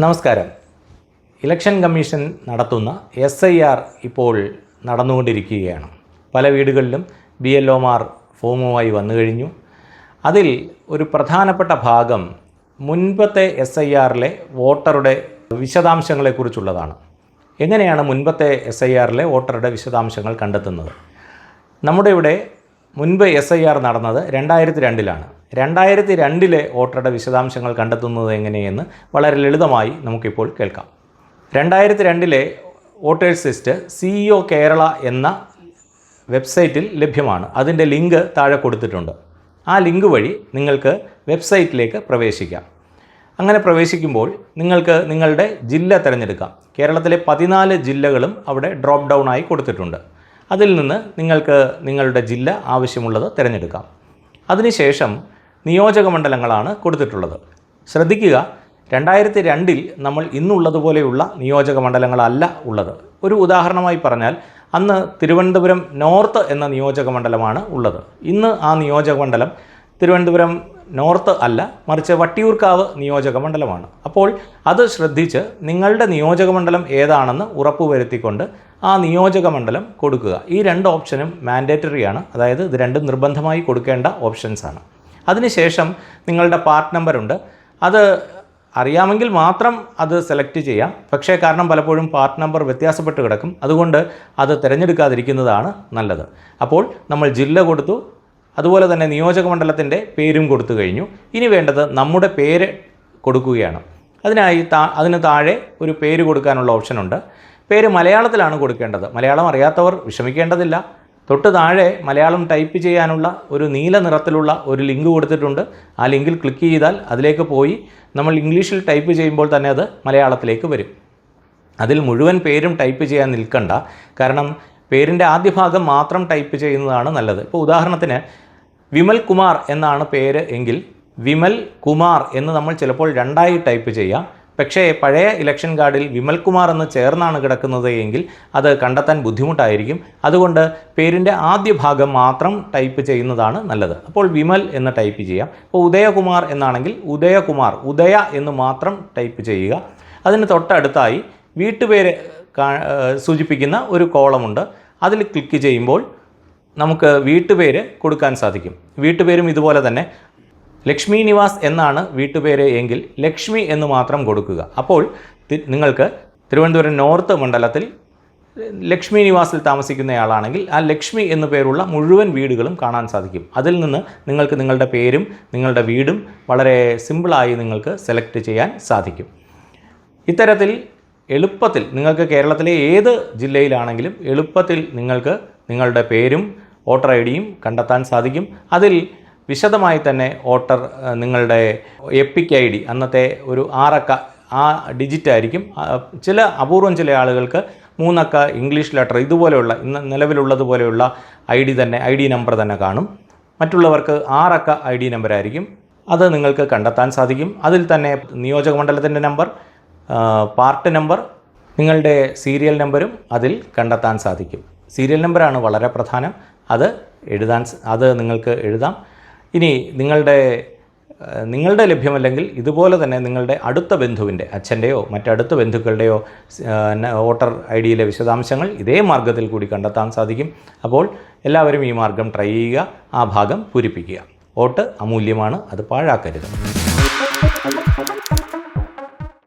നമസ്കാരം. Election commission നടത്തുന്ന S I R ഇപ്പോൾ നടന്നുകൊണ്ടിരിക്കുകയാണ്. പല വീടുകളിലും ബി എൽ ഒമാർ ഫോമുമായി വന്നു കഴിഞ്ഞു. അതിൽ ഒരു പ്രധാനപ്പെട്ട ഭാഗം മുൻപത്തെ എസ് ഐ ആറിലെ വോട്ടറുടെ വിശദാംശങ്ങളെക്കുറിച്ചുള്ളതാണ്. എങ്ങനെയാണ് മുൻപത്തെ എസ് ഐ ആറിലെ വോട്ടറുടെ വിശദാംശങ്ങൾ കണ്ടെത്തുന്നത്? നമ്മുടെ ഇവിടെ മുൻപ് എസ് ഐ ആർ നടന്നത് രണ്ടായിരത്തി രണ്ടിലാണ് രണ്ടായിരത്തി രണ്ടിലെ വോട്ടറുടെ വിശദാംശങ്ങൾ കണ്ടെത്തുന്നത് എങ്ങനെയെന്ന് വളരെ ലളിതമായി നമുക്കിപ്പോൾ കേൾക്കാം. രണ്ടായിരത്തി രണ്ടിലെ വോട്ടേഴ്സ് ലിസ്റ്റ് സിഇഒ കേരള എന്ന വെബ്സൈറ്റിൽ ലഭ്യമാണ്. അതിന്റെ ലിങ്ക് താഴെ കൊടുത്തിട്ടുണ്ട്. ആ ലിങ്ക് വഴി നിങ്ങൾക്ക് വെബ്സൈറ്റിലേക്ക് പ്രവേശിക്കാം. അങ്ങനെ പ്രവേശിക്കുമ്പോൾ നിങ്ങൾക്ക് നിങ്ങളുടെ ജില്ല തിരഞ്ഞെടുക്കാം. കേരളത്തിലെ പതിനാല് ജില്ലകളും അവിടെ ഡ്രോപ്പ് ഡൗൺ ആയി കൊടുത്തിട്ടുണ്ട്. അതിൽ നിന്ന് നിങ്ങൾക്ക് നിങ്ങളുടെ ജില്ല ആവശ്യമുള്ളത് തിരഞ്ഞെടുക്കാം. അതിനുശേഷം നിയോജക മണ്ഡലങ്ങളാണ് കൊടുത്തിട്ടുള്ളത്. ശ്രദ്ധിക്കുക രണ്ടായിരത്തി രണ്ടിൽ നമ്മൾ ഇന്നുള്ളതുപോലെയുള്ള നിയോജക മണ്ഡലങ്ങളല്ല ഉള്ളത്. ഒരു ഉദാഹരണമായി പറഞ്ഞാൽ അന്ന് തിരുവനന്തപുരം നോർത്ത് എന്ന നിയോജക മണ്ഡലമാണ് ഉള്ളത്. ഇന്ന് ആ നിയോജക മണ്ഡലം തിരുവനന്തപുരം നോർത്ത് അല്ല മറിച്ച് വട്ടിയൂർക്കാവ് നിയോജക മണ്ഡലമാണ്. അപ്പോൾ അത് ശ്രദ്ധിച്ച് നിങ്ങളുടെ നിയോജക മണ്ഡലം ഏതാണെന്ന് ഉറപ്പുവരുത്തിക്കൊണ്ട് ആ നിയോജക മണ്ഡലം കൊടുക്കുക. ഈ രണ്ട് ഓപ്ഷനും മാൻഡേറ്ററി ആണ്. അതായത് ഇത് രണ്ടും നിർബന്ധമായി കൊടുക്കേണ്ട ഓപ്ഷൻസാണ് അതിനുശേഷം നിങ്ങളുടെ പാർട്ട് നമ്പറുണ്ട് അത് അറിയാമെങ്കിൽ മാത്രം അത് സെലക്ട് ചെയ്യാം. പക്ഷേ കാരണം പലപ്പോഴും പാർട്ട് നമ്പർ വ്യത്യാസപ്പെട്ട് കിടക്കും. അതുകൊണ്ട് അത് തിരഞ്ഞെടുക്കാതിരിക്കുന്നതാണ് നല്ലത്. അപ്പോൾ നമ്മൾ ജില്ല കൊടുത്തു. അതുപോലെ തന്നെ നിയോജക മണ്ഡലത്തിന്റെ പേരും കൊടുത്തു കഴിഞ്ഞു. ഇനി വേണ്ടത് നമ്മുടെ പേര് കൊടുക്കുകയാണ്. അതിനായി താ അതിന് താഴെ ഒരു പേര് കൊടുക്കാനുള്ള ഓപ്ഷനുണ്ട് പേര് മലയാളത്തിലാണ് കൊടുക്കേണ്ടത്. മലയാളം അറിയാത്തവർ വിഷമിക്കേണ്ടതില്ല. തൊട്ട് താഴെ മലയാളം ടൈപ്പ് ചെയ്യാനുള്ള ഒരു നീല നിറത്തിലുള്ള ഒരു ലിങ്ക് കൊടുത്തിട്ടുണ്ട്. ആ ലിങ്കിൽ ക്ലിക്ക് ചെയ്താൽ അതിലേക്ക് പോയി നമ്മൾ ഇംഗ്ലീഷിൽ ടൈപ്പ് ചെയ്യുമ്പോൾ തന്നെ അത് മലയാളത്തിലേക്ക് വരും. അതിൽ മുഴുവൻ പേരും ടൈപ്പ് ചെയ്യാൻ നിൽക്കണ്ട. കാരണം പേരിന്റെ ആദ്യ ഭാഗം മാത്രം ടൈപ്പ് ചെയ്യുന്നതാണ് നല്ലത്. ഇപ്പോൾ ഉദാഹരണത്തിന് വിമൽ കുമാർ എന്നാണ് പേര് എങ്കിൽ വിമൽ കുമാർ എന്ന് നമ്മൾ ചിലപ്പോൾ രണ്ടായി ടൈപ്പ് ചെയ്യാം. പക്ഷേ പഴയ ഇലക്ഷൻ കാർഡിൽ വിമൽ കുമാർ എന്ന് ചേർന്നാണ് കിടക്കുന്നത് എങ്കിൽ അത് കണ്ടെത്താൻ ബുദ്ധിമുട്ടായിരിക്കും. അതുകൊണ്ട് പേരിന്റെ ആദ്യ ഭാഗം മാത്രം ടൈപ്പ് ചെയ്യുന്നതാണ് നല്ലത്. അപ്പോൾ വിമൽ എന്ന് ടൈപ്പ് ചെയ്യാം. അപ്പോൾ ഉദയകുമാർ എന്നാണെങ്കിൽ ഉദയകുമാർ ഉദയ എന്ന് മാത്രം ടൈപ്പ് ചെയ്യുക. അതിന് തൊട്ടടുത്തായി വീട്ടുപേര് സൂചിപ്പിക്കുന്ന ഒരു കോളമുണ്ട്. അതിൽ ക്ലിക്ക് ചെയ്യുമ്പോൾ നമുക്ക് വീട്ടുപേര് കൊടുക്കാൻ സാധിക്കും. വീട്ടുപേരും ഇതുപോലെ തന്നെ ലക്ഷ്മി നിവാസ് എന്നാണ് വീട്ടുപേര് എങ്കിൽ ലക്ഷ്മി എന്ന് മാത്രം കൊടുക്കുക. അപ്പോൾ നിങ്ങൾക്ക് തിരുവനന്തപുരം നോർത്ത് മണ്ഡലത്തിൽ ലക്ഷ്മി നിവാസിൽ താമസിക്കുന്നയാളാണെങ്കിൽ ആ ലക്ഷ്മി എന്നു പേരുള്ള മുഴുവൻ വീടുകളും കാണാൻ സാധിക്കും. അതിൽ നിന്ന് നിങ്ങൾക്ക് നിങ്ങളുടെ പേരും നിങ്ങളുടെ വീടും വളരെ സിമ്പിളായി നിങ്ങൾക്ക് സെലക്ട് ചെയ്യാൻ സാധിക്കും. ഇത്തരത്തിൽ എളുപ്പത്തിൽ നിങ്ങൾക്ക് കേരളത്തിലെ ഏത് ജില്ലയിലാണെങ്കിലും എളുപ്പത്തിൽ നിങ്ങൾക്ക് നിങ്ങളുടെ പേരും വോട്ടർ ഐ ഡിയും കണ്ടെത്താൻ സാധിക്കും. അതിൽ വിശദമായി തന്നെ ഓട്ടർ നിങ്ങളുടെ എപ്പിക് ഐ ഡി അന്നത്തെ ഒരു ആറക്ക ആ ഡിജിറ്റ് ആയിരിക്കും. ചില അപൂർവം ചില ആളുകൾക്ക് മൂന്നക്ക ഇംഗ്ലീഷ് ലെറ്റർ ഇതുപോലെയുള്ള ഇന്ന് നിലവിലുള്ളതുപോലെയുള്ള ഐ ഡി തന്നെ ഐ ഡി നമ്പർ തന്നെ കാണും. മറ്റുള്ളവർക്ക് ആറക്ക ഐ ഡി നമ്പർ ആയിരിക്കും. അത് നിങ്ങൾക്ക് കണ്ടെത്താൻ സാധിക്കും. അതിൽ തന്നെ നിയോജക മണ്ഡലത്തിന്റെ നമ്പർ പാർട്ട് നമ്പർ നിങ്ങളുടെ സീരിയൽ നമ്പരും അതിൽ കണ്ടെത്താൻ സാധിക്കും. സീരിയൽ നമ്പറാണ് വളരെ പ്രധാനം. അത് എഴുതാൻ അത് നിങ്ങൾക്ക് എഴുതാം. ഇനി നിങ്ങളുടെ നിങ്ങളുടെ ലഭ്യമല്ലെങ്കിൽ ഇതുപോലെ തന്നെ നിങ്ങളുടെ അടുത്ത ബന്ധുവിന്റെ അച്ഛന്റെയോ മറ്റടുത്ത ബന്ധുക്കളുടെയോ വോട്ടർ ഐ ഡിയിലെ വിശദാംശങ്ങൾ ഇതേ മാർഗത്തിൽ കൂടി കണ്ടെത്താൻ സാധിക്കും. അപ്പോൾ എല്ലാവരും ഈ മാർഗം ട്രൈ ചെയ്യുക ആ ഭാഗം പൂരിപ്പിക്കുക. വോട്ട് അമൂല്യമാണ് അത് പാഴാക്കരുത്.